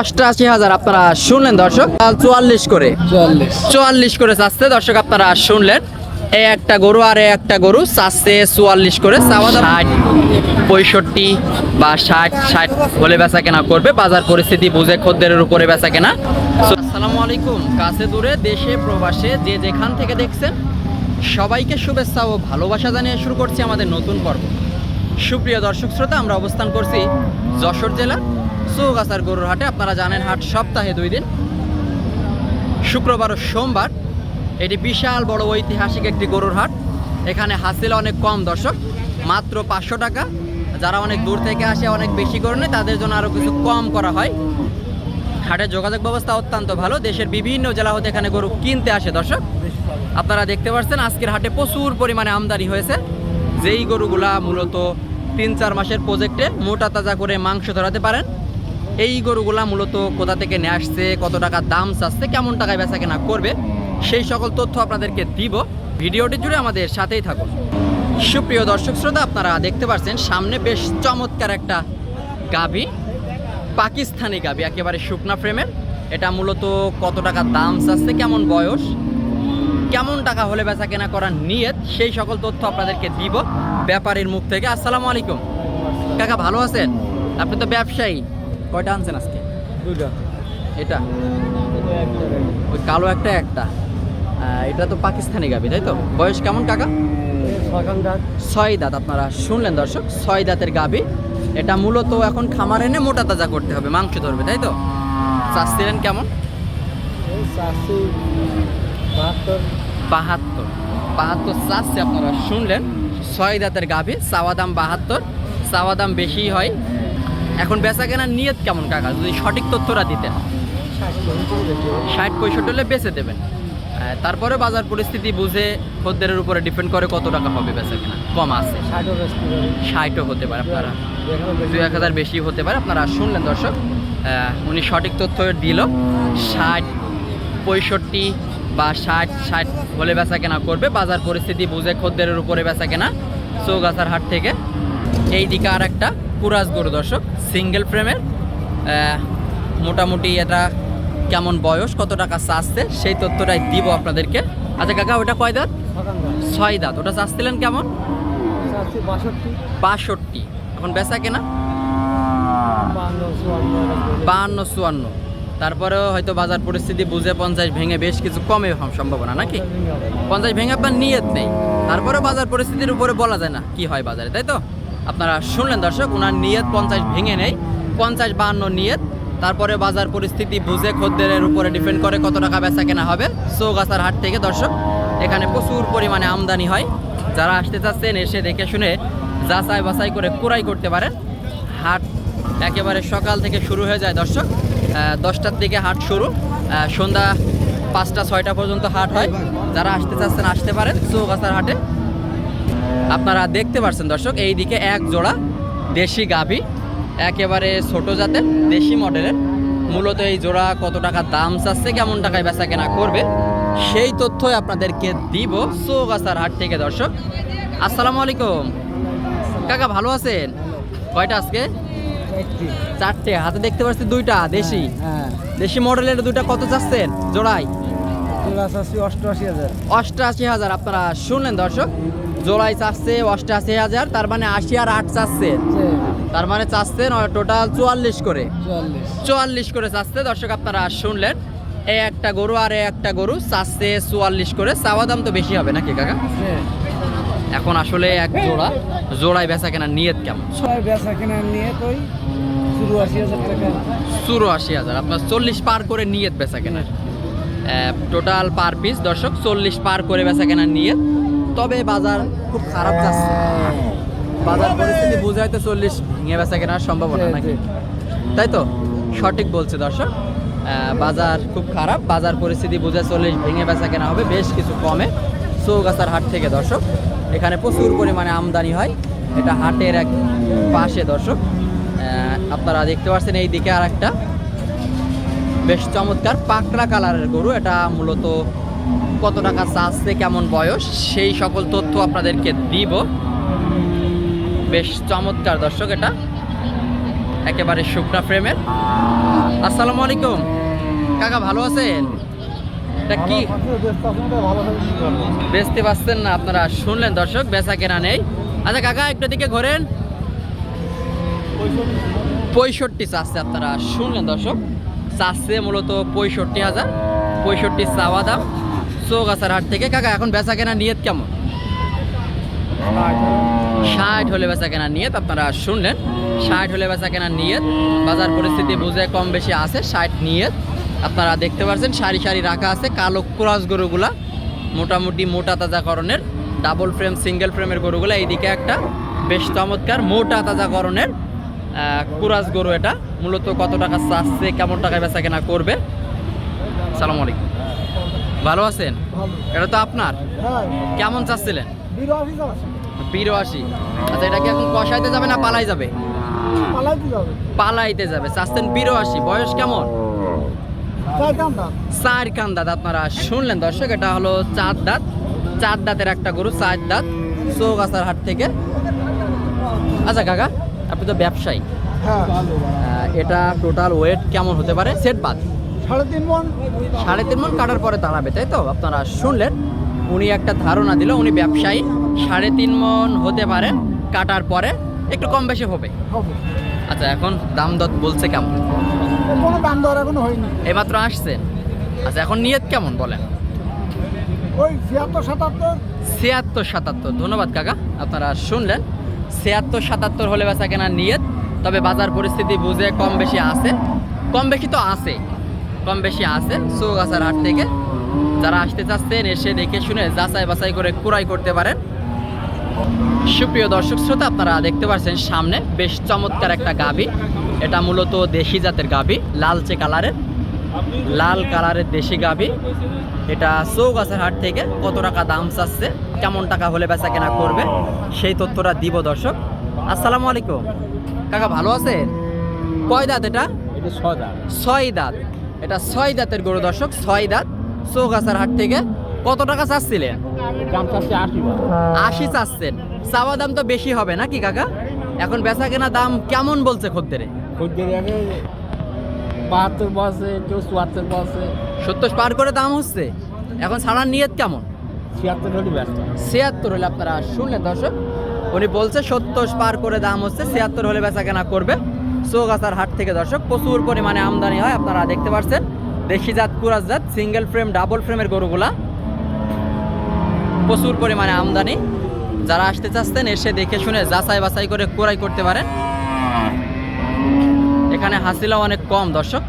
অষ্টআশি হাজার। আপনারা শুনলেন দর্শক। চুয়াল্লিশ করে। চুয়াল্লিশ। করে চাচ্ছে। দর্শক আপনারা শুনলেন। এই একটা গরু আর একটা গরু চাচ্ছে চুয়াল্লিশ করে। ষাট পঁয়ষট্টি বা ষাট ষাট বলে বেচা কেনা করবে। বাজার পরিস্থিতি বুঝে খদ্দের উপরে বেচা কেনা। আসসালামু আলাইকুম। কাছে দূরে দেশে প্রবাসে যে যেখান থেকে দেখছেন সবাইকে শুভেচ্ছা ও ভালোবাসা জানিয়ে শুরু করছি আমাদের নতুন পর্ব। সুপ্রিয় দর্শক শ্রোতা আমরা অবস্থান করছি যশোর জেলা চৌগাছার গরুর হাটে, আপনারা জানেন হাট সপ্তাহে দুই দিন। শুক্রবার ও সোমবার, এটি বিশাল বড় ঐতিহাসিক একটি গরুর হাট। এখানে হাসিল অনেক কম দর্শক, মাত্র পাঁচশো টাকা। যারা অনেক দূর থেকে আসে, অনেক বেশি করে নেয়, তাদের জন্য আরও কিছু কম করা হয়। হাটের যোগাযোগ ব্যবস্থা অত্যন্ত ভালো। দেশের বিভিন্ন জেলা হতে এখানে গরু কিনতে আসে দর্শক। আপনারা দেখতে পাচ্ছেন আজকের হাটে প্রচুর পরিমাণে আমদানি হয়েছে। যেই গরুগুলা মূলত তিন চার মাসের প্রজেক্টে মোটা তাজা করে মাংস ধরাতে পারেন। এই গরুগুলা মূলত কোথা থেকে নিয়ে আসছে, কত টাকা দাম চাচ্ছে, কেমন টাকায় বেচা কেনা করবে, সেই সকল তথ্য আপনাদেরকে দিব। ভিডিওটি জুড়ে আমাদের সাথেই থাকুন। সুপ্রিয় দর্শক শ্রোতা, আপনারা দেখতে পাচ্ছেন, সামনে বেশ চমৎকার একটা গাভী, পাকিস্তানি গাভী, একেবারে শুকনা ফ্রেমের এটা মূলত কত টাকা দাম চাচ্ছে, কেমন বয়স, কেমন টাকা হলে বেচা কেনা করার নিয়ত, সেই সকল তথ্য আপনাদেরকে দিব। ব্যাপারীর মুখ থেকে, আসসালামু আলাইকুম। কাকা, ভালো আছেন? আপনি তো ব্যবসায়ী। কয়টা আনছেন আজকে? দুইটা। এটা? ওই কালো একটা একটা। এটা তো পাকিস্তানি গাবি তাই তো? বয়স কেমন কাকা? ছয় দাঁত আপনারা শুনলেন দর্শক ছয় দাঁতের গাবি। এটা মূলত এখন খামার এনে মোটা তাজা করতে হবে মাংস ধরবে তাই তো? চাচ্ছিলেন কেমন? বাহাত্তর। বাহাত্তর। বাহাত্তর চাচ্ছে আপনারা শুনলেন। ছয় দাঁতের গাভী চাওয়া দাম বাহাত্তর। চাওয়া দাম বেশি হয় এখন বেচা কেনার নিয়ত কেমন কাকা? যদি সঠিক তথ্যটা দিতেন। ষাট পঁয়ষট্টি হলে বেচে দেবেন। তারপরে বাজার পরিস্থিতি বুঝে খদ্দেরের উপরে ডিপেন্ড করে কত টাকা হবে বেচা কেনা। কম আছে। ষাটও হতে পারে আপনারা। দু এক হাজার বেশি হতে পারে। আপনারা শুনলেন দর্শক উনি সঠিক তথ্য দিল। ষাট পঁয়ষট্টি বা ষাট ষাট হলে বেচা কেনা করবে। বাজার পরিস্থিতি বুঝে খদ্দের উপরে বেচা কেনা। চৌগাছার হাট থেকে এই দিকে আর একটা কুরাজ গরু দর্শক সিঙ্গেল ফ্রেমের মোটামুটি এটা কেমন বয়স, কত টাকা চাচ্ছে, সেই তথ্যটাই দিব আপনাদেরকে। আচ্ছা কাকা ওটা কয় দাঁত? ছয় দাঁত। ওটা চাচ্ছিলেন কেমন? বাষট্টি। এখন বেচা কেনা। বাহান্ন চুয়ান্ন। তারপরেও হয়তো বাজার পরিস্থিতি বুঝে পঞ্চাশ ভেঙে বেশ কিছু কমে সম্ভাবনা, নাকি? পঞ্চাশ ভেঙে আপনার নিয়ত নেই। তারপরে বাজার পরিস্থিতির উপরে বলা যায় না কি হয় বাজারে, তাই তো? আপনারা শুনলেন দর্শক ওনার নিয়ত পঞ্চাশ ভেঙে নেই, পঞ্চাশ বাহান্ন নিয়ত। তারপরে বাজার পরিস্থিতি বুঝে খদ্দের উপরে ডিপেন্ড করে কত টাকা বেচা কেনা হবে। চৌগাছার হাট থেকে দর্শক, এখানে প্রচুর পরিমাণে আমদানি হয়। যারা আসতে চাচ্ছেন এসে দেখে শুনে যাচাই বাছাই করে কুড়াই করতে পারেন। হাট একেবারে সকাল থেকে শুরু হয়ে যায় দর্শক। দশটার দিকে হাট শুরু। সন্ধ্যা পাঁচটা, ছয়টা পর্যন্ত হাট হয়। যারা আসতে চাচ্ছেন আসতে পারেন চৌগাছার হাটে। আপনারা দেখতে পাচ্ছেন দর্শক এই দিকে এক জোড়া দেশি গাভী একেবারে ছোট জাতের দেশি মডেলের। মূলত এই জোড়া কত টাকা দাম চাচ্ছে কেমন টাকায় বেচা কেনা করবে সেই তথ্যই আপনাদেরকে দিব চৌগাছার হাট থেকে দর্শক। আসসালামু আলাইকুম। কাকা ভালো আছেন? কয়টা আজকে? চারটে। হাতে দেখতে পাচ্ছি দুইটা দেশি। হ্যাঁ দেশি মডেলের দুইটা কত চাচ্ছেন জোড়াই অষ্টআশি হাজার। অষ্টআশি হাজার আপনারা শুনলেন দর্শক। জোড়াই চাচ্ছে অষ্টআশি হাজার তার মানে আশি আর আট চাচ্ছে। তার মানে চাচ্ছেন টোটাল চুয়াল্লিশ করে। চুয়াল্লিশ। করে চাচ্ছে দর্শক আপনারা শুনলেন। এই একটা গরু আর একটা গরু চাচ্ছে চুয়াল্লিশ করে। চাওয়া দাম তো বেশি হবে নাকি কাকা? এখন আসলে এক জোড়া জোড়ায় বেচা কেনা নিয়ত কেমন? বেচা কেনা নিয়ে তুই চুরাশি হাজার চুরাশি হাজার আপনার চল্লিশ পার করে নিয়ত বেচা কেনার। টোটাল পার পিস দর্শক চল্লিশ পার করে বেচা কেনার নিয়ত। তবে বাজার খুব খারাপ যাচ্ছে। বাজার পরিস্থিতি বুঝে হয়তো চল্লিশ ভেঙে বেচা কেনার সম্ভাবনা নাকি? তাই তো? সঠিক বলছে দর্শক। বাজার খুব খারাপ। বাজার পরিস্থিতি বুঝে চল্লিশ ভেঙে বেচা কেনা হবে বেশ কিছু কমে। চৌগাছার হাট থেকে দর্শক এখানে প্রচুর পরিমাণে আমদানি হয়। এটা হাটের এক পাশে দর্শক। আপনারা দেখতে পাচ্ছেন এই দিকে আর একটা বেশ চমৎকার পাকড়া কালারের গরু। এটা মূলত কত টাকা চাচ্ছে, কেমন বয়স, সেই সকল তথ্য আপনাদেরকে দিব। বেশ চমৎকার দর্শক এটা। একেবারে শুকনা ফ্রেমের। আসসালামু আলাইকুম। কাকা, ভালো আছেন? এটা কি? বেচতে পারছেন না আপনারা, শুনলেন দর্শক, বেচা কেনা নেই। আচ্ছা কাকা, একটু দিকে ঘোরেন। পঁয়ষট্টি চাচ্ছে আপনারা, শুনলেন দর্শক? চাচ্ছে মূলত পঁয়ষট্টি হাজার, পঁয়ষট্টি চাওয়া দাম। চৌগাছার হাট থেকে। কাকা, এখন বেচা কেনা নিয়ত কেমন? ষাট হলে বেচা কেনা নিয়ত, আপনারা শুনলেন। ষাট হলে বেচা কেনা নিয়ত, বাজার পরিস্থিতি বুঝে কম বেশি আছে, ষাট নিয়ত। আপনারা দেখতে পাচ্ছেন সারি সারি রাখা আছে, কালো ক্রস গরুগুলা, মোটামুটি মোটা তাজাকরণের ডাবল ফ্রেম সিঙ্গেল ফ্রেমের গরুগুলা। এইদিকে একটা বেশ চমৎকার মোটা তাজা তাজাকরণের কুরাস গরু এটা। মূলত কত টাকা চাচ্ছে, কেমন টাকায় বেচা কেনা করবে? সালাম আলাইকুম। ভালো আছেন? এটা তো আপনার? কেমন চাচ্ছিলেন? বিরাশি আচ্ছা এটা কি এখন কষাইতে যাবে না পালাই যাবে? পালাইতে যাবে। চাচ্ছেন বিরাশি বয়স কেমন? চার কান দাঁত। আপনারা শুনলেন দর্শক এটা হলো চার দাঁত। চার দাঁতের একটা গরু চার দাঁত। চৌগাছার হাট থেকে। আচ্ছা কাকা আপনি তো ব্যবসায়ী। এটা টোটাল ওয়েট কেমন হতে পারে? সেট বাদ। সাড়ে তিন মন। সাড়ে তিন মন কাটার পরে দাঁড়াবে তাই তো? আপনারা শুনলেন উনি একটা ধারণা দিল উনি ব্যবসায়ী। সাড়ে তিন মন হতে পারে কাটার পরে একটু কম বেশি হবে। আচ্ছা এখন দাম দর বলছে কেমন? কোনো দাম দর এখনও হয়নি। এইমাত্র আসছেন আচ্ছা এখন নিয়ত কেমন বলেন? ওই ছিয়াত্তর সাতাত্তর। ছিয়াত্তর সাতাত্তর। ধন্যবাদ কাকা। আপনারা শুনলেন ছিয়াত্তর সাতাত্তর হলে বেচা কেনা নিয়ত তবে বাজার পরিস্থিতি বুঝে কম বেশি আছে। কম বেশি তো আছে। কম বেশি আছে চৌগাছার হাট থেকে। যারা আসতে চাচ্ছেন এসে দেখে শুনে যাচাই বাছাই করে কুড়াই করতে পারেন। সুপ্রিয় দর্শক শ্রোতা আপনারা দেখতে পাচ্ছেন সামনে বেশ চমৎকার একটা গাভী। এটা মূলত দেশি জাতের গাভী লালচে কালারের। লাল কালারের দেশি গাভী। এটা চৌগাছার হাট থেকে কত টাকা দাম চাচ্ছে কেমন টাকা হলে বেচা কেনা করবে সেই তথ্যটা দিব দর্শক। আসসালামু আলাইকুম। কাকা ভালো আছে কয় দাঁত এটা? এটা ছদা ছয় দাঁত। এটা ছয় দাঁতের গরু দর্শক ছয় দাঁত। চৌগাছার হাট থেকে কত টাকা চাচ্ছিলেন? আশি চাচ্ছেন। চাওয়া দাম তো বেশি হবে নাকি কাকা? এখন বেচা কেনা দাম কেমন বলছে খদ্দেরে? বাহাত্তর বসে কেউ চুয়াত্তর বসে সত্তর পার করে দাম হচ্ছে। এখন ছাড়ার নিয়ত কেমন? ছিয়াত্তর হলে ছিয়াত্তর হলে আপনারা শুনলেন দর্শক উনি বলছে সত্তর পার করে দাম হচ্ছে ছিয়াত্তর হলে বেচা কেনা করবে। চৌগাছার হাট থেকে দর্শক প্রচুর পরিমাণে আমদানি হয় আপনারা দেখতে পাচ্ছেন দেশি জাত কুরাজ জাত সিঙ্গেল ফ্রেম ডাবল ফ্রেমের গরুগুলা। প্রচুর পরিমাণে আমদানি। যারা আসতে চাচ্ছেন এসে দেখে শুনে যাচাই বাছাই করে কোরাই করতে পারেন। এখানে হাসিলাও অনেক কম দর্শক।